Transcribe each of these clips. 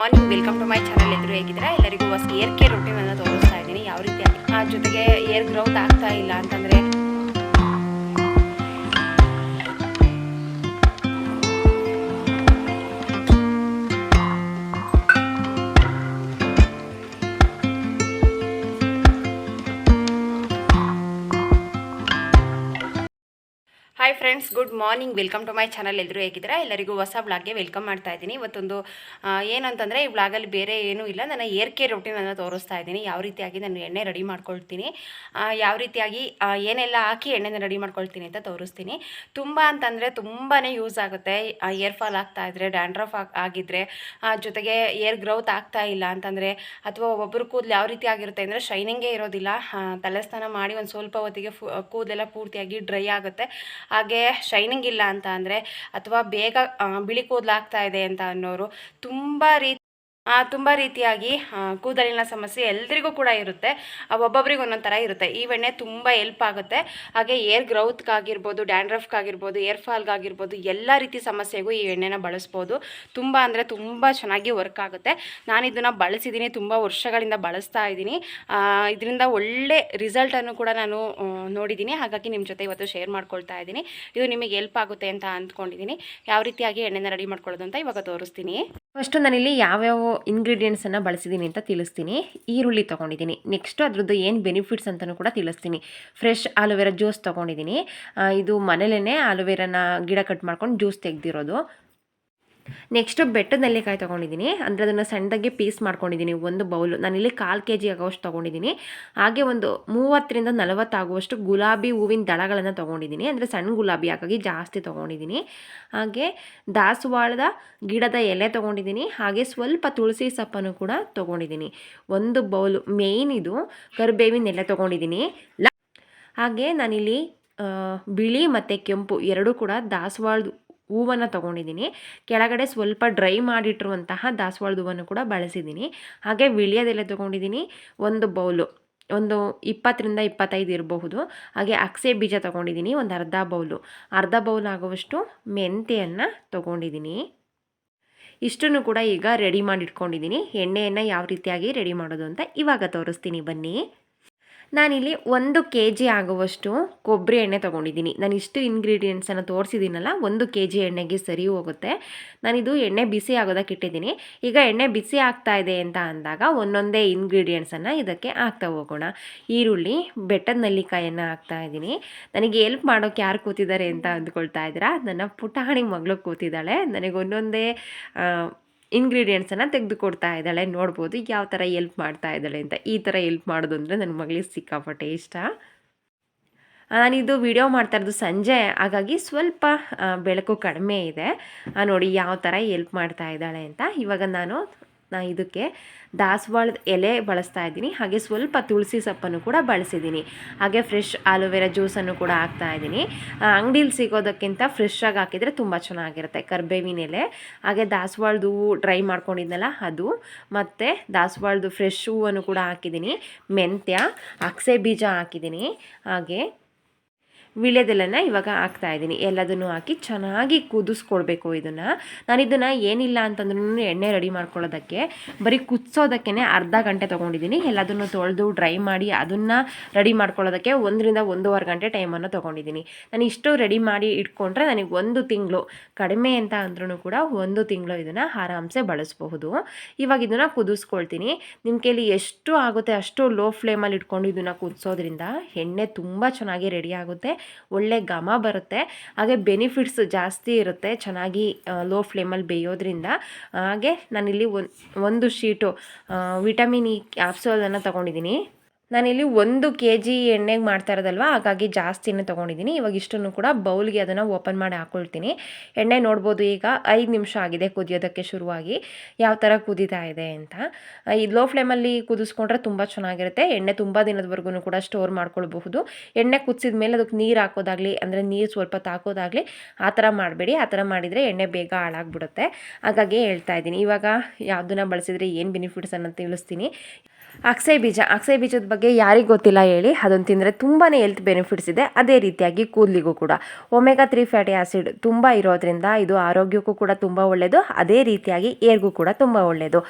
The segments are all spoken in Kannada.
Morning welcome to my channel ಎದುರು ಹೇಗಿದ್ರೆ ಎಲ್ಲರಿಗೂ ಹೊಸ ಏರ್ ಕೇರ್ ರೊಟೀನ್ ಅನ್ನು ತೋರಿಸ್ತಾ ಇದ್ದೀನಿ. ಯಾವ ರೀತಿ ಆ ಜೊತೆಗೆ ಏರ್ ಗ್ರೋತ್ ಆಗ್ತಾ ಇಲ್ಲ ಅಂತಂದರೆ hi friends good morning welcome to my channel ಎಲ್ಲರೂ ಹೇಗಿದ್ದೀರಾ? ಎಲ್ಲರಿಗೂ ಹೊಸ ಬ್ಲಾಗ್ಗೆ ವೆಲ್ಕಮ್ ಮಾಡ್ತಾ ಇದ್ದೀನಿ. ಇವತ್ತೊಂದು ಏನಂತಂದರೆ ಈ ಬ್ಲಾಗಲ್ಲಿ ಬೇರೆ ಏನೂ ಇಲ್ಲ. ನನ್ನ ಏರ್ ಕೇರ್ ರೊಟೀನನ್ನು ತೋರಿಸ್ತಾ ಇದ್ದೀನಿ. ಯಾವ ರೀತಿಯಾಗಿ ನಾನು ಎಣ್ಣೆ ರೆಡಿ ಮಾಡ್ಕೊಳ್ತೀನಿ ಯಾವ ರೀತಿಯಾಗಿ ಏನೆಲ್ಲ ಹಾಕಿ ಎಣ್ಣೆನ ರೆಡಿ ಮಾಡ್ಕೊಳ್ತೀನಿ ಅಂತ ತೋರಿಸ್ತೀನಿ. ತುಂಬ ಅಂತಂದರೆ ತುಂಬಾ ಯೂಸ್ ಆಗುತ್ತೆ. ಏರ್ ಫಾಲ್ ಆಗ್ತಾ ಇದ್ದರೆ ಡ್ಯಾಂಡ್ರಫ್ ಆಗಿದ್ದರೆ ಜೊತೆಗೆ ಏರ್ ಗ್ರೌತ್ ಆಗ್ತಾ ಇಲ್ಲ ಅಂತಂದರೆ, ಅಥವಾ ಒಬ್ಬೊಬ್ಬರು ಕೂದಲು ಯಾವ ರೀತಿ ಆಗಿರುತ್ತೆ ಅಂದರೆ ಶೈನಿಂಗೇ ಇರೋದಿಲ್ಲ. ತಲೆಸ್ನಾನ ತಲೆ ಸ್ನಾನ ಮಾಡಿ ಒಂದು ಸ್ವಲ್ಪ ಹೊತ್ತಿಗೆ ಕೂದಲೆಲ್ಲ ಪೂರ್ತಿಯಾಗಿ ಡ್ರೈ ಆಗುತ್ತೆ. ಹಾಗೆ ಶೈನಿಂಗ್ ಇಲ್ಲ ಅಂತ ಅಂದರೆ ಅಥವಾ ಬೇಗ ಬಿಳಿ ಕೂದಲಾಗ್ತಾ ಇದೆ ಅಂತ ಅನ್ನೋರು ತುಂಬ ರೀತಿ ತುಂಬ ರೀತಿಯಾಗಿ ಕೂದಲಿನ ಸಮಸ್ಯೆ ಎಲ್ರಿಗೂ ಕೂಡ ಇರುತ್ತೆ. ಒಬ್ಬೊಬ್ರಿಗೆ ಒಂದೊಂದು ಥರ ಇರುತ್ತೆ. ಈ ಎಣ್ಣೆ ತುಂಬ ಎಲ್ಪ್ ಆಗುತ್ತೆ. ಹಾಗೆ ಏರ್ ಗ್ರೌತ್ಗಾಗಿರ್ಬೋದು ಡ್ಯಾಂಡ್ರಫ್ಗಾಗಿರ್ಬೋದು ಏರ್ ಫಾಲ್ಗಾಗಿರ್ಬೋದು ಎಲ್ಲ ರೀತಿ ಸಮಸ್ಯೆಗೂ ಈ ಎಣ್ಣೆನ ಬಳಸ್ಬೋದು. ತುಂಬ ಅಂದರೆ ತುಂಬ ಚೆನ್ನಾಗಿ ವರ್ಕ್ ಆಗುತ್ತೆ. ನಾನು ಇದನ್ನು ಬಳಸಿದ್ದೀನಿ ತುಂಬ ವರ್ಷಗಳಿಂದ ಬಳಸ್ತಾ ಇದ್ದೀನಿ ಇದರಿಂದ ಒಳ್ಳೆ ರಿಸಲ್ಟನ್ನು ಕೂಡ ನಾನು ನೋಡಿದ್ದೀನಿ ಹಾಗಾಗಿ ನಿಮ್ಮ ಜೊತೆ ಇವತ್ತು ಶೇರ್ ಮಾಡ್ಕೊಳ್ತಾ ಇದ್ದೀನಿ ಇದು ನಿಮಗೆ ಎಲ್ಪ್ ಆಗುತ್ತೆ ಅಂತ ಅಂದ್ಕೊಂಡಿದ್ದೀನಿ ಯಾವ ರೀತಿಯಾಗಿ ಎಣ್ಣೆನ ರೆಡಿ ಮಾಡ್ಕೊಳ್ಳೋದು ಅಂತ ಇವಾಗ ತೋರಿಸ್ತೀನಿ. ಫಸ್ಟು ನಾನಿಲ್ಲಿ ಯಾವ್ಯಾವ ಇಂಗ್ರೀಡಿಯೆಂಟ್ಸನ್ನು ಬಳಸಿದ್ದೀನಿ ಅಂತ ತಿಳಿಸ್ತೀನಿ. ಈರುಳ್ಳಿ ತೊಗೊಂಡಿದ್ದೀನಿ ನೆಕ್ಸ್ಟು ಅದ್ರದ್ದು ಏನು ಬೆನಿಫಿಟ್ಸ್ ಅಂತಲೂ ಕೂಡ ತಿಳಿಸ್ತೀನಿ. ಫ್ರೆಶ್ ಆಲೋವೆರಾ ಜ್ಯೂಸ್ ತೊಗೊಂಡಿದ್ದೀನಿ ಇದು ಮನೇಲೇ ಆಲೋವೆರಾನ ಗಿಡ ಕಟ್ ಮಾಡ್ಕೊಂಡು ಜ್ಯೂಸ್ ತೆಗೆದಿರೋದು. ನೆಕ್ಸ್ಟು ಬೆಟ್ಟದ ನೆಲ್ಲಿಕಾಯಿ ತೊಗೊಂಡಿದ್ದೀನಿ. ಅಂದರೆ ಅದನ್ನು ಸಣ್ಣದಾಗಿ ಪೀಸ್ ಮಾಡ್ಕೊಂಡಿದ್ದೀನಿ. ಒಂದು ಬೌಲು ನಾನಿಲ್ಲಿ ಕಾಲು ಕೆ ಜಿ ಆಗೋಷ್ಟು ತೊಗೊಂಡಿದ್ದೀನಿ. ಹಾಗೆ ಒಂದು ಮೂವತ್ತರಿಂದ ನಲವತ್ತಾಗುವಷ್ಟು ಗುಲಾಬಿ ಹೂವಿನ ದಳಗಳನ್ನು ತೊಗೊಂಡಿದ್ದೀನಿ. ಅಂದರೆ ಸಣ್ಣ ಗುಲಾಬಿ, ಹಾಗಾಗಿ ಜಾಸ್ತಿ ತೊಗೊಂಡಿದ್ದೀನಿ. ಹಾಗೆ ದಾಸವಾಳದ ಗಿಡದ ಎಲೆ ತೊಗೊಂಡಿದ್ದೀನಿ. ಹಾಗೆ ಸ್ವಲ್ಪ ತುಳಸಿ ಸೊಪ್ಪನ್ನು ಕೂಡ ತೊಗೊಂಡಿದ್ದೀನಿ. ಒಂದು ಬೌಲು ಮೇಯ್ನ್ ಇದು ಕರಿಬೇವಿನ ಎಲೆ ತೊಗೊಂಡಿದ್ದೀನಿ. ಹಾಗೆ ನಾನಿಲ್ಲಿ ಬಿಳಿ ಮತ್ತು ಕೆಂಪು ಎರಡೂ ಕೂಡ ದಾಸವಾಳದ ಹೂವನ್ನು ತೊಗೊಂಡಿದ್ದೀನಿ. ಕೆಳಗಡೆ ಸ್ವಲ್ಪ ಡ್ರೈ ಮಾಡಿಟ್ಟಿರುವಂತಹ ದಾಸವಾಳದ ಹೂವನ್ನು ಕೂಡ ಬಳಸಿದ್ದೀನಿ. ಹಾಗೆ ವಿಳ್ಯದೆಲೆ ತೊಗೊಂಡಿದ್ದೀನಿ. ಒಂದು ಬೌಲು, ಒಂದು ಇಪ್ಪತ್ತರಿಂದ ಇಪ್ಪತ್ತೈದು ಇರಬಹುದು. ಹಾಗೆ ಅಕ್ಸೆ ಬೀಜ ತೊಗೊಂಡಿದ್ದೀನಿ, ಒಂದು ಅರ್ಧ ಬೌಲು. ಅರ್ಧ ಬೌಲ್ ಆಗುವಷ್ಟು ಮೆಂತೆಯನ್ನು ತೊಗೊಂಡಿದ್ದೀನಿ. ಇಷ್ಟನ್ನು ಕೂಡ ಈಗ ರೆಡಿ ಮಾಡಿ ಇಟ್ಕೊಂಡಿದ್ದೀನಿ ಎಣ್ಣೆಯನ್ನು ಯಾವ ರೀತಿಯಾಗಿ ರೆಡಿ ಮಾಡೋದು ಅಂತ ಇವಾಗ ತೋರಿಸ್ತೀನಿ. ಬನ್ನಿ. ನಾನಿಲ್ಲಿ ಒಂದು ಕೆ ಜಿ ಆಗುವಷ್ಟು ಕೊಬ್ಬರಿ ಎಣ್ಣೆ ತೊಗೊಂಡಿದ್ದೀನಿ. ನಾನು ಇಷ್ಟು ಇಂಗ್ರೀಡಿಯೆಂಟ್ಸನ್ನು ತೋರಿಸಿದ್ದೀನಲ್ಲ, ಒಂದು ಕೆ ಜಿ ಎಣ್ಣೆಗೆ ಸರಿ ಹೋಗುತ್ತೆ. ನಾನಿದು ಎಣ್ಣೆ ಬಿಸಿ ಆಗೋದಕ್ಕೆ ಇಟ್ಟಿದ್ದೀನಿ. ಈಗ ಎಣ್ಣೆ ಬಿಸಿ ಆಗ್ತಾ ಇದೆ ಅಂತ ಅಂದಾಗ ಒಂದೊಂದೇ ಇಂಗ್ರೀಡಿಯೆಂಟ್ಸನ್ನು ಇದಕ್ಕೆ ಹಾಕ್ತಾ ಹೋಗೋಣ. ಈರುಳ್ಳಿ, ಬೆಟ್ಟದ ನೆಲ್ಲಿಕಾಯನ್ನು ಹಾಕ್ತಾ ಇದ್ದೀನಿ. ನನಗೆ ಎಲ್ಪ್ ಮಾಡೋಕ್ಕೆ ಯಾರು ಕೂತಿದ್ದಾರೆ ಅಂತ ಅಂದ್ಕೊಳ್ತಾ ಇದ್ದೀರಾ? ನನ್ನ ಪುಟಾಣಿ ಮಗಳು ಕೂತಿದ್ದಾಳೆ. ನನಗೆ ಒಂದೊಂದೇ ಇಂಗ್ರೀಡಿಯೆಂಟ್ಸನ್ನು ತೆಗೆದುಕೊಡ್ತಾ ಇದ್ದಾಳೆ. ನೋಡ್ಬೋದು ಯಾವ ಥರ ಎಲ್ಪ್ ಮಾಡ್ತಾ ಇದ್ದಾಳೆ ಅಂತ. ಈ ಥರ ಎಲ್ಪ್ ಮಾಡೋದು ಅಂದರೆ ನನ್ನ ಮಗಳಿಗೆ ಸಿಕ್ಕಾಪಟ್ಟೆ ಇಷ್ಟ. ನಾನಿದು ವಿಡಿಯೋ ಮಾಡ್ತಾ ಇರೋದು ಸಂಜೆ. ಹಾಗಾಗಿ ಸ್ವಲ್ಪ ಬೆಳಕು ಕಡಿಮೆ ಇದೆ. ನೋಡಿ ಯಾವ ಥರ ಎಲ್ಪ್ ಮಾಡ್ತಾ ಇದ್ದಾಳೆ ಅಂತ. ಇವಾಗ ನಾನು ನಾ ಇದಕ್ಕೆ ದಾಸವಾಳದ ಎಲೆ ಬಳಸ್ತಾ ಇದ್ದೀನಿ. ಹಾಗೆ ಸ್ವಲ್ಪ ತುಳಸಿ ಸೊಪ್ಪನ್ನು ಕೂಡ ಬಳಸಿದ್ದೀನಿ. ಹಾಗೆ ಫ್ರೆಶ್ ಆಲೋವೆರಾ ಜ್ಯೂಸನ್ನು ಕೂಡ ಹಾಕ್ತಾ ಇದ್ದೀನಿ. ಅಂಗಡೀಲಿ ಸಿಗೋದಕ್ಕಿಂತ ಫ್ರೆಶ್ ಹಾಕಿದರೆ ತುಂಬ ಚೆನ್ನಾಗಿರುತ್ತೆ ಕರ್ಬೇವಿನ ಎಲೆ. ಹಾಗೆ ದಾಸವಾಳದ ಹೂವು ಡ್ರೈ ಮಾಡ್ಕೊಂಡಿದ್ನಲ್ಲ ಅದು. ಮತ್ತು ದಾಸವಾಳದ ಫ್ರೆಶ್ ಹೂವನ್ನು ಕೂಡ ಹಾಕಿದ್ದೀನಿ. ಮೆಂತ್ಯ, ಅಕ್ಸೆ ಬೀಜ ಹಾಕಿದ್ದೀನಿ. ಹಾಗೆ ವಿಳ್ಯದೆಲೆನ ಇವಾಗ ಹಾಕ್ತಾ ಇದ್ದೀನಿ. ಎಲ್ಲದನ್ನು ಹಾಕಿ ಚೆನ್ನಾಗಿ ಕುದಿಸ್ಕೊಳ್ಬೇಕು ಇದನ್ನು. ನಾನು ಇದನ್ನು ಏನಿಲ್ಲ ಅಂತಂದ್ರೂ ಎಣ್ಣೆ ರೆಡಿ ಮಾಡ್ಕೊಳ್ಳೋದಕ್ಕೆ, ಬರೀ ಕುದಿಸೋದಕ್ಕೆ ಅರ್ಧ ಗಂಟೆ ತೊಗೊಂಡಿದ್ದೀನಿ. ಎಲ್ಲದನ್ನು ತೊಳೆದು ಡ್ರೈ ಮಾಡಿ ಅದನ್ನು ರೆಡಿ ಮಾಡ್ಕೊಳ್ಳೋದಕ್ಕೆ ಒಂದರಿಂದ ಒಂದೂವರೆ ಗಂಟೆ ಟೈಮನ್ನು ತೊಗೊಂಡಿದ್ದೀನಿ. ನಾನು ಇಷ್ಟು ರೆಡಿ ಮಾಡಿ ಇಟ್ಕೊಂಡ್ರೆ ನನಗೆ ಒಂದು ತಿಂಗಳು, ಕಡಿಮೆ ಅಂತ ಅಂದ್ರೂ ಕೂಡ ಒಂದು ತಿಂಗಳು ಇದನ್ನು ಆರಾಮ್ಸೆ ಬಳಸಬಹುದು. ಇವಾಗ ಇದನ್ನು ಕುದಿಸ್ಕೊಳ್ತೀನಿ. ನಿಮ್ಮ ಕೈಲಿ ಎಷ್ಟು ಆಗುತ್ತೆ ಅಷ್ಟು ಲೋ ಫ್ಲೇಮಲ್ಲಿ ಇಟ್ಕೊಂಡು ಇದನ್ನು ಕುದಿಸೋದ್ರಿಂದ ಎಣ್ಣೆ ತುಂಬ ಚೆನ್ನಾಗಿ ರೆಡಿ ಆಗುತ್ತೆ. ಒಳ್ಳೆ ಘಮ ಬರುತ್ತೆ. ಹಾಗೆ ಬೆನಿಫಿಟ್ಸ್ ಜಾಸ್ತಿ ಇರುತ್ತೆ ಚೆನ್ನಾಗಿ ಲೋ ಫ್ಲೇಮಲ್ಲಿ ಬೇಯೋದ್ರಿಂದ. ಹಾಗೆ ನಾನಿಲ್ಲಿ ಒಂದು ಒಂದು ಶೀಟು ವಿಟಮಿನ್ ಇ ಕ್ಯಾಪ್ಸೂಲನ್ನು ತೊಗೊಂಡಿದ್ದೀನಿ ನಾನಿಲ್ಲಿ ಒಂದು ಕೆ ಜಿ ಎಣ್ಣೆಗೆ ಮಾಡ್ತಾ ಇರೋದಲ್ವ? ಹಾಗಾಗಿ ಜಾಸ್ತಿನೇ ತೊಗೊಂಡಿದ್ದೀನಿ. ಇವಾಗ ಇಷ್ಟನ್ನು ಕೂಡ ಬೌಲ್ಗೆ ಅದನ್ನು ಓಪನ್ ಮಾಡಿ ಹಾಕ್ಕೊಳ್ತೀನಿ ಎಣ್ಣೆ ನೋಡ್ಬೋದು ಈಗ ಐದು ನಿಮಿಷ ಆಗಿದೆ ಕುದಿಯೋದಕ್ಕೆ ಶುರುವಾಗಿ. ಯಾವ ಥರ ಕುದೀತಾ ಇದೆ ಅಂತ. ಈ ಲೋ ಫ್ಲೇಮಲ್ಲಿ ಕುದಿಸ್ಕೊಂಡ್ರೆ ತುಂಬ ಚೆನ್ನಾಗಿರುತ್ತೆ. ಎಣ್ಣೆ ತುಂಬ ದಿನದವರೆಗೂ ಕೂಡ ಸ್ಟೋರ್ ಮಾಡ್ಕೊಳ್ಬಹುದು. ಎಣ್ಣೆ ಕುದಿಸಿದ ಮೇಲೆ ಅದಕ್ಕೆ ನೀರು ಹಾಕೋದಾಗಲಿ, ಅಂದರೆ ನೀರು ಸ್ವಲ್ಪ ತಾಕೋದಾಗಲಿ, ಆ ಥರ ಮಾಡಬೇಡಿ. ಆ ಥರ ಮಾಡಿದರೆ ಎಣ್ಣೆ ಬೇಗ ಹಾಳಾಗ್ಬಿಡುತ್ತೆ. ಹಾಗಾಗಿ ಹೇಳ್ತಾ ಇದ್ದೀನಿ. ಇವಾಗ ಯಾವುದನ್ನ ಬಳಸಿದರೆ ಏನು ಬೆನಿಫಿಟ್ಸ್ ಅನ್ನೋದು ತಿಳಿಸ್ತೀನಿ. ಅಕ್ಸೆ ಬೀಜ ಅಕ್ಸೆ ಬೀಜದ ಬಗ್ಗೆ ಯಾರಿಗೆ ಗೊತ್ತಿಲ್ಲ ಹೇಳಿ, ಅದನ್ನು ತಿಂದರೆ ತುಂಬಾ ಹೆಲ್ತ್ ಬೆನಿಫಿಟ್ಸ್ ಇದೆ. ಅದೇ ರೀತಿಯಾಗಿ ಕೂದಲಿಗೂ ಕೂಡ. ಒಮೆಗಾ ತ್ರೀ ಫ್ಯಾಟಿ ಆ್ಯಸಿಡ್ ತುಂಬ ಇರೋದ್ರಿಂದ ಇದು ಆರೋಗ್ಯಕ್ಕೂ ಕೂಡ ತುಂಬ ಒಳ್ಳೆಯದು ಅದೇ ರೀತಿಯಾಗಿ ಏರ್ಗೂ ಕೂಡ ತುಂಬ ಒಳ್ಳೆಯದು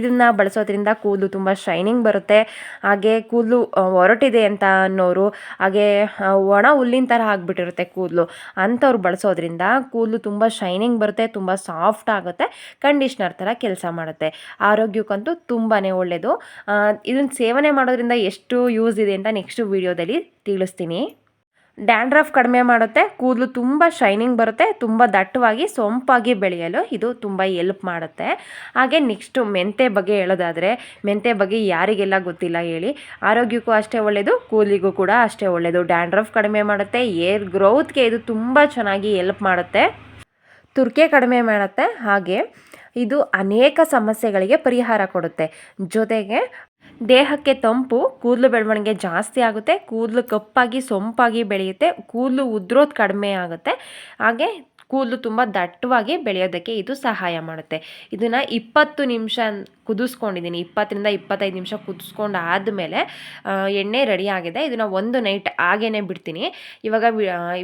ಇದನ್ನು ಬಳಸೋದ್ರಿಂದ ಕೂದಲು ತುಂಬ ಶೈನಿಂಗ್ ಬರುತ್ತೆ. ಹಾಗೆ ಕೂದಲು ಹೊರಟಿದೆ ಅಂತ ಅನ್ನೋರು, ಹಾಗೆ ಒಣ ಹುಲ್ಲಿನ ಥರ ಆಗಿಬಿಟ್ಟಿರುತ್ತೆ ಕೂದಲು. ಅಂಥವ್ರು ಬಳಸೋದ್ರಿಂದ ಕೂದಲು ತುಂಬ ಶೈನಿಂಗ್ ಬರುತ್ತೆ, ತುಂಬ ಸಾಫ್ಟ್ ಆಗುತ್ತೆ ಕಂಡೀಷ್ನರ್ ಥರ ಕೆಲಸ ಮಾಡುತ್ತೆ. ಆರೋಗ್ಯಕ್ಕಂತೂ ತುಂಬಾ ಒಳ್ಳೆಯದು ಇದನ್ನು ಸೇವನೆ ಮಾಡೋದ್ರಿಂದ ಎಷ್ಟು ಯೂಸ್ ಇದೆ ಅಂತ ನೆಕ್ಸ್ಟ್ ವೀಡಿಯೋದಲ್ಲಿ ತಿಳಿಸ್ತೀನಿ. ಡ್ಯಾಂಡ್ರಫ್ ಕಡಿಮೆ ಮಾಡುತ್ತೆ, ಕೂದಲು ತುಂಬ ಶೈನಿಂಗ್ ಬರುತ್ತೆ, ತುಂಬ ದಟ್ಟವಾಗಿ ಸೊಂಪಾಗಿ ಬೆಳೆಯಲು ಇದು ತುಂಬ ಎಲ್ಪ್ ಮಾಡುತ್ತೆ. ಹಾಗೆ ನೆಕ್ಸ್ಟು ಮೆಂತೆ ಬಗ್ಗೆ ಹೇಳೋದಾದರೆ, ಮೆಂತೆ ಬಗ್ಗೆ ಯಾರಿಗೆಲ್ಲ ಗೊತ್ತಿಲ್ಲ ಹೇಳಿ, ಆರೋಗ್ಯಕ್ಕೂ ಅಷ್ಟೇ ಒಳ್ಳೆಯದು ಕೂದಲಿಗೂ ಕೂಡ ಅಷ್ಟೇ ಒಳ್ಳೆಯದು ಡ್ಯಾಂಡ್ರಫ್ ಕಡಿಮೆ ಮಾಡುತ್ತೆ ಏರ್ ಗ್ರೋತ್ಗೆ ಇದು ತುಂಬ ಚೆನ್ನಾಗಿ ಎಲ್ಪ್ ಮಾಡುತ್ತೆ. ತುರ್ಕೆ ಕಡಿಮೆ ಮಾಡುತ್ತೆ, ಹಾಗೆ ಇದು ಅನೇಕ ಸಮಸ್ಯೆಗಳಿಗೆ ಪರಿಹಾರ ಕೊಡುತ್ತೆ. ಜೊತೆಗೆ ದೇಹಕ್ಕೆ ತಂಪು, ಕೂದಲು ಬೆಳವಣಿಗೆ ಜಾಸ್ತಿ ಆಗುತ್ತೆ, ಕೂದಲು ಕಪ್ಪಾಗಿ, ಸೊಂಪಾಗಿ ಬೆಳೆಯುತ್ತೆ, ಕೂದಲು ಉದ್ರೋದು ಕಡಿಮೆ ಆಗುತ್ತೆ. ಹಾಗೆ ಕೂದಲು ತುಂಬ ದಟ್ಟವಾಗಿ ಬೆಳೆಯೋದಕ್ಕೆ ಇದು ಸಹಾಯ ಮಾಡುತ್ತೆ. ಇದನ್ನು ಇಪ್ಪತ್ತು ನಿಮಿಷ ಕುದಿಸ್ಕೊಂಡಿದ್ದೀನಿ. ಇಪ್ಪತ್ತರಿಂದ ಇಪ್ಪತ್ತೈದು ನಿಮಿಷ ಕುದಿಸ್ಕೊಂಡು ಆದಮೇಲೆ ಎಣ್ಣೆ ರೆಡಿ ಆಗಿದೆ. ಇದನ್ನು ಒಂದು ನೈಟ್ ಹಾಗೇ ಬಿಡ್ತೀನಿ. ಇವಾಗ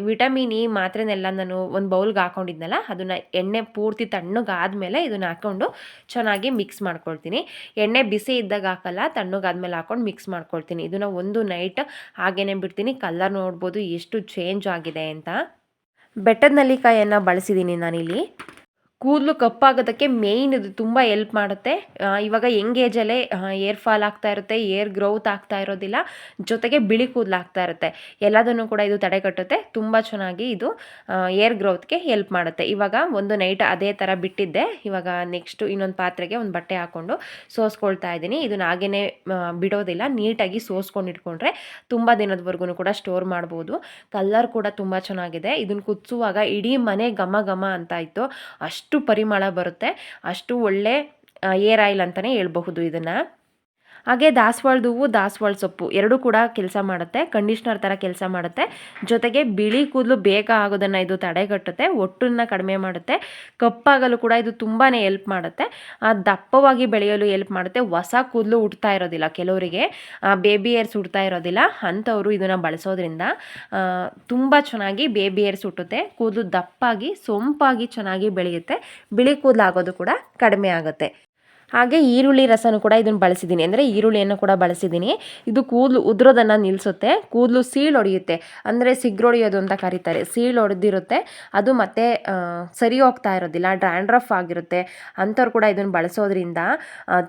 ವಿಟಮಿನ್ ಇ ಮಾತ್ರೆನೆಲ್ಲ ನಾನು ಒಂದು ಬೌಲ್ಗೆ ಹಾಕೊಂಡಿದ್ನಲ್ಲ, ಅದನ್ನು ಎಣ್ಣೆ ಪೂರ್ತಿ ತಣ್ಣಗಾದ್ಮೇಲೆ ಇದನ್ನು ಹಾಕ್ಕೊಂಡು ಚೆನ್ನಾಗಿ ಮಿಕ್ಸ್ ಮಾಡ್ಕೊಳ್ತೀನಿ. ಎಣ್ಣೆ ಬಿಸಿ ಇದ್ದಾಗ ಹಾಕಲ್ಲ, ತಣ್ಣಗಾದ್ಮೇಲೆ ಹಾಕೊಂಡು ಮಿಕ್ಸ್ ಮಾಡ್ಕೊಳ್ತೀನಿ. ಇದನ್ನು ಒಂದು ನೈಟ್ ಹಾಗೇ ಬಿಡ್ತೀನಿ. ಕಲರ್ ನೋಡ್ಬೋದು ಎಷ್ಟು ಚೇಂಜ್ ಆಗಿದೆ ಅಂತ. ಬೆಟ್ಟದ ನೆಲ್ಲಿಕಾಯನ್ನು ಬಳಸಿದ್ದೀನಿ ನಾನಿಲ್ಲಿ. ಕೂದಲು ಕಪ್ಪಾಗೋದಕ್ಕೆ ಮೇಯ್ನ್ ಇದು ತುಂಬ ಎಲ್ಪ್ ಮಾಡುತ್ತೆ. ಇವಾಗ ಯಂಗ್ ಏರ್ ಫಾಲ್ ಆಗ್ತಾ ಇರುತ್ತೆ ಏರ್ ಗ್ರೋತ್ ಆಗ್ತಾ ಇರೋದಿಲ್ಲ. ಜೊತೆಗೆ ಬಿಳಿ ಕೂದಲು ಆಗ್ತಾ ಇರುತ್ತೆ. ಎಲ್ಲದನ್ನು ಕೂಡ ಇದು ತಡೆಗಟ್ಟುತ್ತೆ. ತುಂಬ ಚೆನ್ನಾಗಿ ಇದು ಏರ್ ಗ್ರೋತ್ಗೆ ಹೆಲ್ಪ್ ಮಾಡುತ್ತೆ. ಇವಾಗ ಒಂದು ನೈಟ್ ಅದೇ ಥರ ಬಿಟ್ಟಿದ್ದೆ. ಇವಾಗ ನೆಕ್ಸ್ಟು ಇನ್ನೊಂದು ಪಾತ್ರೆಗೆ ಒಂದು ಬಟ್ಟೆ ಹಾಕ್ಕೊಂಡು ಸೋಸ್ಕೊಳ್ತಾ ಇದ್ದೀನಿ. ಇದನ್ನ ಹಾಗೇ ಬಿಡೋದಿಲ್ಲ. ನೀಟಾಗಿ ಸೋಸ್ಕೊಂಡು ಇಟ್ಕೊಂಡ್ರೆ ತುಂಬ ದಿನದವರೆಗೂ ಕೂಡ ಸ್ಟೋರ್ ಮಾಡ್ಬೋದು. ಕಲರ್ ಕೂಡ ತುಂಬ ಚೆನ್ನಾಗಿದೆ. ಇದನ್ನು ಕುದಿಸುವಾಗ ಇಡೀ ಮನೆ ಘಮ ಘಮ ಅಂತ ಇತ್ತು. ಅಷ್ಟು ಪರಿಮಳ ಬರುತ್ತೆ. ಅಷ್ಟು ಒಳ್ಳೆ ಏರ್ ಆಯಿಲ್ ಅಂತಲೇ ಹೇಳ್ಬಹುದು ಇದನ್ನು. ಹಾಗೆ ದಾಸವಾಳದ ಹೂವು ದಾಸವಾಳ ಸೊಪ್ಪು ಎರಡೂ ಕೂಡ ಕೆಲಸ ಮಾಡುತ್ತೆ ಕಂಡೀಷ್ನರ್ ಥರ ಕೆಲಸ ಮಾಡುತ್ತೆ. ಜೊತೆಗೆ ಬಿಳಿ ಕೂದಲು ಬೇಗ ಆಗೋದನ್ನು ಇದು ತಡೆಗಟ್ಟುತ್ತೆ, ಒಟ್ಟನ್ನ ಕಡಿಮೆ ಮಾಡುತ್ತೆ. ಕಪ್ಪಾಗಲು ಕೂಡ ಇದು ತುಂಬಾ ಹೆಲ್ಪ್ ಮಾಡುತ್ತೆ. ದಪ್ಪವಾಗಿ ಬೆಳೆಯಲು ಹೆಲ್ಪ್ ಮಾಡುತ್ತೆ. ಹೊಸ ಕೂದಲು ಹುಡ್ತಾ ಇರೋದಿಲ್ಲ ಕೆಲವರಿಗೆ. ಬೇಬಿ ಏರ್ಸ್ ಹುಡ್ತಾ ಇರೋದಿಲ್ಲ. ಅಂಥವರು ಇದನ್ನು ಬಳಸೋದ್ರಿಂದ ತುಂಬ ಚೆನ್ನಾಗಿ ಬೇಬಿ ಏರ್ಸ್ ಹುಟ್ಟುತ್ತೆ ಕೂದಲು ದಪ್ಪಾಗಿ, ಸೊಂಪಾಗಿ ಚೆನ್ನಾಗಿ ಬೆಳೆಯುತ್ತೆ. ಬಿಳಿ ಕೂದಲು ಆಗೋದು ಕೂಡ ಕಡಿಮೆ ಆಗುತ್ತೆ. ಹಾಗೆ ಈರುಳ್ಳಿ ರಸನೂ ಕೂಡ ಇದನ್ನು ಬಳಸಿದ್ದೀನಿ. ಅಂದರೆ ಈರುಳ್ಳಿಯನ್ನು ಕೂಡ ಬಳಸಿದ್ದೀನಿ. ಇದು ಕೂದಲು ಉದುರೋದನ್ನು ನಿಲ್ಲಿಸುತ್ತೆ ಕೂದಲು ಸೀಳು ಹೊಡೆಯುತ್ತೆ ಅಂದರೆ ಸಿಗ್ರೊಡೆಯೋದು ಅಂತ ಕರೀತಾರೆ. ಸೀಳು ಹೊಡೆದಿರುತ್ತೆ ಅದು ಮತ್ತೆ ಸರಿ ಹೋಗ್ತಾ ಇರೋದಿಲ್ಲ. ಡ್ರ್ಯಾಂಡ್ರಫ್ ಆಗಿರುತ್ತೆ. ಅಂಥವ್ರು ಕೂಡ ಇದನ್ನು ಬಳಸೋದ್ರಿಂದ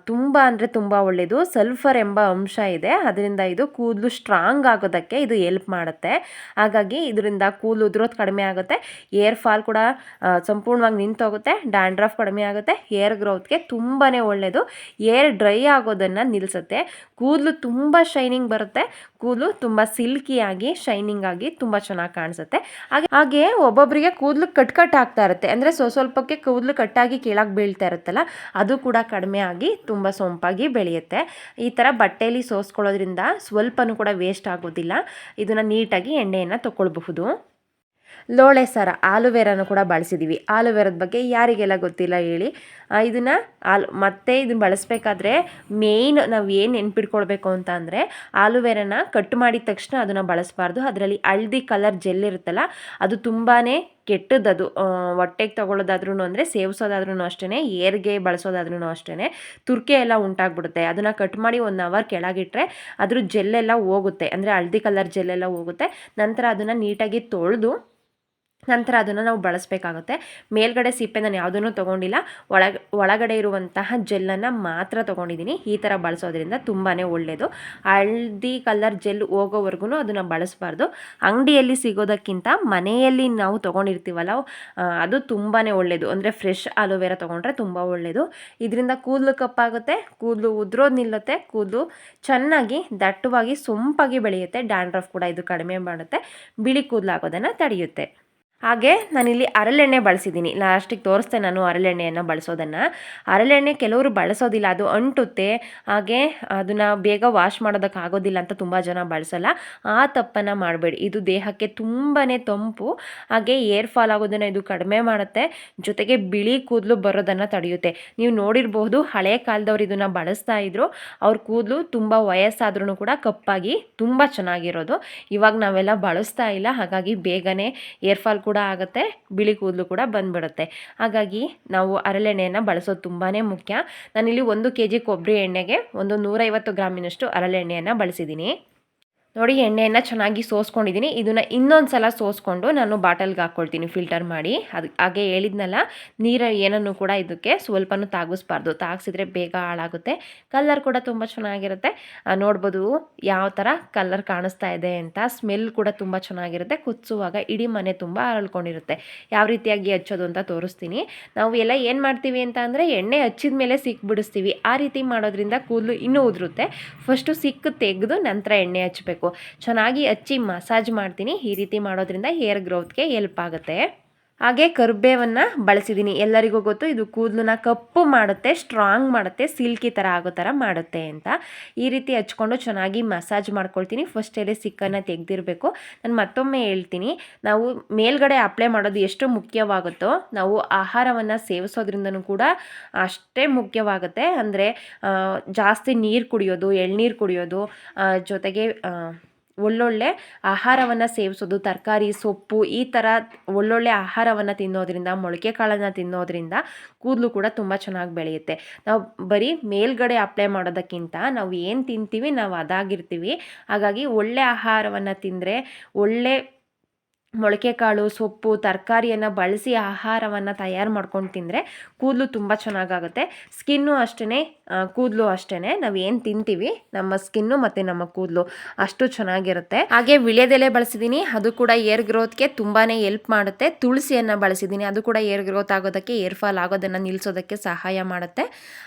ತುಂಬ ಅಂದರೆ ತುಂಬ ಒಳ್ಳೆಯದು ಸಲ್ಫರ್ ಎಂಬ ಅಂಶ ಇದೆ. ಅದರಿಂದ ಇದು ಕೂದಲು ಸ್ಟ್ರಾಂಗ್ ಆಗೋದಕ್ಕೆ ಇದು ಎಲ್ಪ್ ಮಾಡುತ್ತೆ. ಹಾಗಾಗಿ ಇದರಿಂದ ಕೂದಲು ಉದುರೋದು ಕಡಿಮೆ ಆಗುತ್ತೆ. ಏರ್ ಫಾಲ್ ಕೂಡ ಸಂಪೂರ್ಣವಾಗಿ ನಿಂತೋಗುತ್ತೆ. ಡ್ಯಾಂಡ್ರಫ್ ಕಡಿಮೆ ಆಗುತ್ತೆ. ಏರ್ ಗ್ರೋತ್ಗೆ ತುಂಬಾ ಒಳ್ಳೆಯದು ಏರ್ ಡ್ರೈ ಆಗೋದನ್ನು ನಿಲ್ಲಿಸುತ್ತೆ ಕೂದಲು ತುಂಬ ಶೈನಿಂಗ್ ಬರುತ್ತೆ. ಕೂದಲು ತುಂಬ ಸಿಲ್ಕಿಯಾಗಿ ಶೈನಿಂಗ್ ಆಗಿ ತುಂಬ ಚೆನ್ನಾಗಿ ಕಾಣಿಸುತ್ತೆ. ಹಾಗೆ ಹಾಗೆ ಒಬ್ಬೊಬ್ಬರಿಗೆ ಕೂದಲು ಕಟ್ ಕಟ್ ಆಗ್ತಾ ಇರುತ್ತೆ. ಅಂದರೆ ಸ್ವ ಸ್ವಲ್ಪಕ್ಕೆ ಕೂದಲು ಕಟ್ಟಾಗಿ ಕೆಳಗೆ ಬೀಳ್ತಾ ಇರುತ್ತಲ್ಲ, ಅದು ಕೂಡ ಕಡಿಮೆ ಆಗಿ ತುಂಬ ಸೊಂಪಾಗಿ ಬೆಳೆಯುತ್ತೆ. ಈ ಥರ ಬಟ್ಟೆಯಲ್ಲಿ ಸೋಸ್ಕೊಳ್ಳೋದ್ರಿಂದ ಸ್ವಲ್ಪನೂ ಕೂಡ ವೇಸ್ಟ್ ಆಗೋದಿಲ್ಲ. ಇದನ್ನು ನೀಟಾಗಿ ಎಣ್ಣೆಯನ್ನು ತಗೊಳ್ಬಹುದು ಲೋಳೆ ಸಾರ, ಆಲುವೆರಾನು ಕೂಡ ಬಳಸಿದ್ದೀವಿ ಆಲುವೆರದ ಬಗ್ಗೆ ಯಾರಿಗೆಲ್ಲ ಗೊತ್ತಿಲ್ಲ ಹೇಳಿ. ಇದನ್ನು ಆಲ್, ಮತ್ತೆ ಇದನ್ನು ಬಳಸಬೇಕಾದ್ರೆ ಮೇಯ್ನ್ ನಾವು ಏನು ನೆನ್ಪಿಟ್ಕೊಳ್ಬೇಕು ಅಂತ ಅಂದರೆ ಆಲುವೆರನ ಕಟ್ ಮಾಡಿದ ತಕ್ಷಣ ಅದನ್ನು ಬಳಸಬಾರ್ದು. ಅದರಲ್ಲಿ ಹಳದಿ ಕಲರ್ ಜೆಲ್ ಇರುತ್ತಲ್ಲ, ಅದು ತುಂಬಾ ಕೆಟ್ಟದ್ದು ಹೊಟ್ಟೆಗೆ ತೊಗೊಳ್ಳೋದಾದ್ರೂ ಅಂದರೆ ಸೇವಿಸೋದಾದ್ರೂ ಅಷ್ಟೇ ಏರ್ಗೆ ಬಳಸೋದಾದ್ರೂ ಅಷ್ಟೇ ತುರ್ಕೆ ಎಲ್ಲ ಉಂಟಾಗ್ಬಿಡುತ್ತೆ. ಅದನ್ನು ಕಟ್ ಮಾಡಿ ಒನ್ ಅವರ್ ಕೆಳಗಿಟ್ಟರೆ ಅದ್ರ ಜೆಲ್ಲೆಲ್ಲ ಹೋಗುತ್ತೆ. ಅಂದರೆ ಹಳದಿ ಕಲರ್ ಜೆಲ್ಲೆಲ್ಲ ಹೋಗುತ್ತೆ. ನಂತರ ಅದನ್ನು ನೀಟಾಗಿ ತೊಳೆದು ನಂತರ ಅದನ್ನು ನಾವು ಬಳಸಬೇಕಾಗುತ್ತೆ. ಮೇಲ್ಗಡೆ ಸಿಪ್ಪೆ ನಾನು ಯಾವುದನ್ನು ತೊಗೊಂಡಿಲ್ಲ. ಒಳಗ, ಒಳಗಡೆ ಇರುವಂತಹ ಜೆಲ್ಲನ್ನು ಮಾತ್ರ ತೊಗೊಂಡಿದ್ದೀನಿ. ಈ ಥರ ಬಳಸೋದ್ರಿಂದ ತುಂಬಾ ಒಳ್ಳೆಯದು ಹಳದಿ ಕಲರ್ ಜೆಲ್ ಹೋಗೋವರೆಗೂ ಅದನ್ನು ಬಳಸಬಾರ್ದು. ಅಂಗಡಿಯಲ್ಲಿ ಸಿಗೋದಕ್ಕಿಂತ ಮನೆಯಲ್ಲಿ ನಾವು ತೊಗೊಂಡಿರ್ತೀವಲ್ಲ ಅದು ತುಂಬಾ ಒಳ್ಳೆಯದು ಅಂದರೆ ಫ್ರೆಶ್ ಆಲೋವೆರಾ ತೊಗೊಂಡ್ರೆ ತುಂಬ ಒಳ್ಳೆಯದು ಇದರಿಂದ ಕೂದಲು ಕಪ್ಪಾಗುತ್ತೆ, ಕೂದಲು ಉದ್ರೋದು ನಿಲ್ಲುತ್ತೆ, ಕೂದಲು ಚೆನ್ನಾಗಿ ದಟ್ಟವಾಗಿ, ಸೊಂಪಾಗಿ ಬೆಳೆಯುತ್ತೆ. ಡ್ಯಾಂಡ್ರಫ್ ಕೂಡ ಇದು ಕಡಿಮೆ ಮಾಡುತ್ತೆ. ಬಿಳಿ ಕೂದಲಾಗೋದನ್ನು ತಡೆಯುತ್ತೆ. ಹಾಗೆ ನಾನಿಲ್ಲಿ ಹರಳೆಣ್ಣೆ ಬಳಸಿದ್ದೀನಿ. ಲಾಸ್ಟಿಗೆ ತೋರಿಸ್ತೆ ನಾನು ಹರಳೆಣ್ಣೆಯನ್ನು ಬಳಸೋದನ್ನು. ಹರಳೆಣ್ಣೆ ಕೆಲವರು ಬಳಸೋದಿಲ್ಲ, ಅದು ಅಂಟುತ್ತೆ. ಹಾಗೆ ಅದನ್ನು ಬೇಗ ವಾಶ್ ಮಾಡೋದಕ್ಕೆ ಆಗೋದಿಲ್ಲ ಅಂತ ತುಂಬ ಜನ ಬಳಸಲ್ಲ. ಆ ತಪ್ಪನ್ನು ಮಾಡಬೇಡಿ. ಇದು ದೇಹಕ್ಕೆ ತುಂಬಾ ತಂಪು. ಹಾಗೆ ಏರ್ ಫಾಲ್ ಆಗೋದನ್ನು ಇದು ಕಡಿಮೆ ಮಾಡುತ್ತೆ. ಜೊತೆಗೆ ಬಿಳಿ ಕೂದಲು ಬರೋದನ್ನು ತಡೆಯುತ್ತೆ. ನೀವು ನೋಡಿರಬಹುದು, ಹಳೆ ಕಾಲದವ್ರು ಇದನ್ನು ಬಳಸ್ತಾ ಇದ್ರು. ಅವ್ರ ಕೂದಲು ತುಂಬ ವಯಸ್ಸಾದ್ರೂ ಕೂಡ ಕಪ್ಪಾಗಿ ತುಂಬ ಚೆನ್ನಾಗಿರೋದು. ಇವಾಗ ನಾವೆಲ್ಲ ಬಳಸ್ತಾ ಇಲ್ಲ. ಹಾಗಾಗಿ ಬೇಗನೆ ಏರ್ ಫಾಲ್ ಕೂಡ ಆಗುತ್ತೆ, ಬಿಳಿ ಕೂದಲು ಕೂಡ ಬಂದ್ಬಿಡುತ್ತೆ. ಹಾಗಾಗಿ ನಾವು ಹರಳೆಣ್ಣೆಯನ್ನು ಬಳಸೋದು ತುಂಬಾ ಮುಖ್ಯ. ನಾನಿಲ್ಲಿ ಒಂದು ಕೆ ಜಿ ಕೊಬ್ಬರಿ ಎಣ್ಣೆಗೆ ಒಂದು ನೂರೈವತ್ತು ಗ್ರಾಮಿನಷ್ಟು ಹರಳೆಣ್ಣೆಯನ್ನು ಬಳಸಿದ್ದೀನಿ. ನೋಡಿ, ಎಣ್ಣೆಯನ್ನು ಚೆನ್ನಾಗಿ ಸೋಸ್ಕೊಂಡಿದ್ದೀನಿ. ಇದನ್ನು ಇನ್ನೊಂದು ಸಲ ಸೋಸ್ಕೊಂಡು ನಾನು ಬಾಟಲ್ಗೆ ಹಾಕ್ಕೊಳ್ತೀನಿ, ಫಿಲ್ಟರ್ ಮಾಡಿ. ಅದು, ಹಾಗೆ ಹೇಳಿದ್ನಲ್ಲ, ನೀರು ಏನನ್ನು ಕೂಡ ಇದಕ್ಕೆ ಸ್ವಲ್ಪನೂ ತಾಗಿಸ್ಬಾರ್ದು. ತಾಗಿಸಿದ್ರೆ ಬೇಗ ಹಾಳಾಗುತ್ತೆ. ಕಲರ್ ಕೂಡ ತುಂಬ ಚೆನ್ನಾಗಿರುತ್ತೆ. ನೋಡ್ಬೋದು ಯಾವ ಥರ ಕಲರ್ ಕಾಣಿಸ್ತಾ ಇದೆ ಅಂತ. ಸ್ಮೆಲ್ ಕೂಡ ತುಂಬ ಚೆನ್ನಾಗಿರುತ್ತೆ. ಕುದಿಸುವಾಗ ಇಡೀ ಮನೆ ತುಂಬ ಅರಳ್ಕೊಂಡಿರುತ್ತೆ. ಯಾವ ರೀತಿಯಾಗಿ ಹಚ್ಚೋದು ಅಂತ ತೋರಿಸ್ತೀನಿ. ನಾವು ಎಲ್ಲ ಏನು ಮಾಡ್ತೀವಿ ಅಂತ ಅಂದರೆ, ಎಣ್ಣೆ ಹಚ್ಚಿದ ಮೇಲೆ ಸಿಕ್ಬಿಡಿಸ್ತೀವಿ. ಆ ರೀತಿ ಮಾಡೋದ್ರಿಂದ ಕೂದಲು ಇನ್ನೂ ಉದುರುತ್ತೆ. ಫಸ್ಟು ಸಿಕ್ಕು ತೆಗೆದು ನಂತರ ಎಣ್ಣೆ ಹಚ್ಚಬೇಕು ಚೆನ್ನಾಗಿ ಹಚ್ಚಿ ಮಸಾಜ್ ಮಾಡ್ತೀನಿ. ಈ ರೀತಿ ಮಾಡೋದ್ರಿಂದ ಹೇರ್ ಗ್ರೋತ್ಗೆ ಹೆಲ್ಪ್ ಆಗುತ್ತೆ. ಹಾಗೆ ಕರ್ಬೇವನ್ನು ಬಳಸಿದ್ದೀನಿ ಎಲ್ಲರಿಗೂ ಗೊತ್ತು, ಇದು ಕೂದಲನ್ನ ಕಪ್ಪು ಮಾಡುತ್ತೆ ಸ್ಟ್ರಾಂಗ್ ಮಾಡುತ್ತೆ, ಸಿಲ್ಕಿ ಥರ ಆಗೋ ಥರ ಮಾಡುತ್ತೆ ಅಂತ. ಈ ರೀತಿ ಹಚ್ಕೊಂಡು ಚೆನ್ನಾಗಿ ಮಸಾಜ್ ಮಾಡ್ಕೊಳ್ತೀನಿ. ಫಸ್ಟ್ ಎಲೆ ಸಿಕ್ಕನ್ನು ತೆಗೆದಿರಬೇಕು. ನಾನು ಮತ್ತೊಮ್ಮೆ ಹೇಳ್ತೀನಿ, ನಾವು ಮೇಲ್ಗಡೆ ಅಪ್ಲೈ ಮಾಡೋದು ಎಷ್ಟು ಮುಖ್ಯವಾಗುತ್ತೋ, ನಾವು ಆಹಾರವನ್ನು ಸೇವಿಸೋದ್ರಿಂದನೂ ಕೂಡ ಅಷ್ಟೇ ಮುಖ್ಯವಾಗುತ್ತೆ. ಅಂದರೆ ಜಾಸ್ತಿ ನೀರು ಕುಡಿಯೋದು, ಎಳ್ನೀರು ಕುಡಿಯೋದು ಜೊತೆಗೆ ಒಳ್ಳೊಳ್ಳೆ ಆಹಾರವನ್ನು ಸೇವಿಸೋದು, ತರಕಾರಿ, ಸೊಪ್ಪು ಈ ಥರ ಒಳ್ಳೊಳ್ಳೆ ಆಹಾರವನ್ನು ತಿನ್ನೋದ್ರಿಂದ, ಮೊಳಕೆ ಕಾಳನ್ನು ತಿನ್ನೋದ್ರಿಂದ ಕೂದಲು ಕೂಡ ತುಂಬ ಚೆನ್ನಾಗಿ ಬೆಳೆಯುತ್ತೆ. ನಾವು ಬರೀ ಮೇಲ್ಗಡೆ ಅಪ್ಲೈ ಮಾಡೋದಕ್ಕಿಂತ ನಾವು ಏನು ತಿಂತೀವಿ ನಾವು ಅದಾಗಿರ್ತೀವಿ. ಹಾಗಾಗಿ ಒಳ್ಳೆ ಆಹಾರವನ್ನು ತಿಂದರೆ ಒಳ್ಳೆ ಮೊಳಕೆ ಕಾಳು, ಸೊಪ್ಪು, ತರಕಾರಿಯನ್ನು ಬಳಸಿ ಆಹಾರವನ್ನು ತಯಾರು ಮಾಡ್ಕೊಂಡು ತಿಂದರೆ ಕೂದಲು ತುಂಬ ಚೆನ್ನಾಗಾಗುತ್ತೆ. ಸ್ಕಿನ್ನು ಅಷ್ಟೇ ಕೂದಲು ಅಷ್ಟೇ ನಾವು ಏನು ತಿಂತೀವಿ? ನಮ್ಮ ಸ್ಕಿನ್ನು ಮತ್ತು ನಮ್ಮ ಕೂದಲು ಅಷ್ಟು ಚೆನ್ನಾಗಿರುತ್ತೆ. ಹಾಗೆ ವಿಳ್ಯದೆಲೆ ಬಳಸಿದ್ದೀನಿ ಅದು ಕೂಡ ಏರ್ ಗ್ರೋತ್ಗೆ ತುಂಬಾ ಎಲ್ಪ್ ಮಾಡುತ್ತೆ. ತುಳಸಿಯನ್ನು ಬಳಸಿದ್ದೀನಿ ಅದು ಕೂಡ ಏರ್ ಗ್ರೋತ್ ಆಗೋದಕ್ಕೆ, ಏರ್ ಫಾಲ್ ಆಗೋದನ್ನು ನಿಲ್ಲಿಸೋದಕ್ಕೆ ಸಹಾಯ ಮಾಡುತ್ತೆ.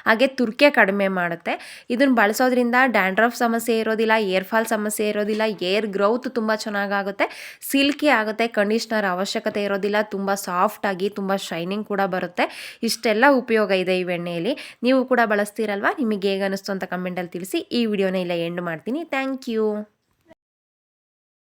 ಹಾಗೆ ತುರ್ಕೆ ಕಡಿಮೆ ಮಾಡುತ್ತೆ. ಇದನ್ನು ಬಳಸೋದ್ರಿಂದ ಡ್ಯಾಂಡ್ರಫ್ ಸಮಸ್ಯೆ ಇರೋದಿಲ್ಲ, ಏರ್ ಫಾಲ್ ಸಮಸ್ಯೆ ಇರೋದಿಲ್ಲ, ಏರ್ ಗ್ರೋತ್ ತುಂಬ ಚೆನ್ನಾಗಾಗುತ್ತೆ. ಸಿಲ್ಕಿ ಆಗುತ್ತೆ, ಕಂಡೀಷ್ನರ್ ಅವಶ್ಯಕತೆ ಇರೋದಿಲ್ಲ, ತುಂಬ ಸಾಫ್ಟಾಗಿ ತುಂಬ ಶೈನಿಂಗ್ ಕೂಡ ಬರುತ್ತೆ. ಇಷ್ಟೆಲ್ಲ ಉಪಯೋಗ ಇದೆ ಈ ಎಣ್ಣೆಯಲ್ಲಿ ನೀವು ಕೂಡ ಬಳಸ್ತೀರಲ್ವಾ ನಿಮಗೆ ಹೇಗೆ ಅನ್ನಿಸ್ತು ಅಂತ ಕಮೆಂಟಲ್ಲಿ ತಿಳಿಸಿ. ಈ ವಿಡಿಯೋನ ಇಲ್ಲ ಎಂಡ್ ಮಾಡ್ತೀನಿ. Thank you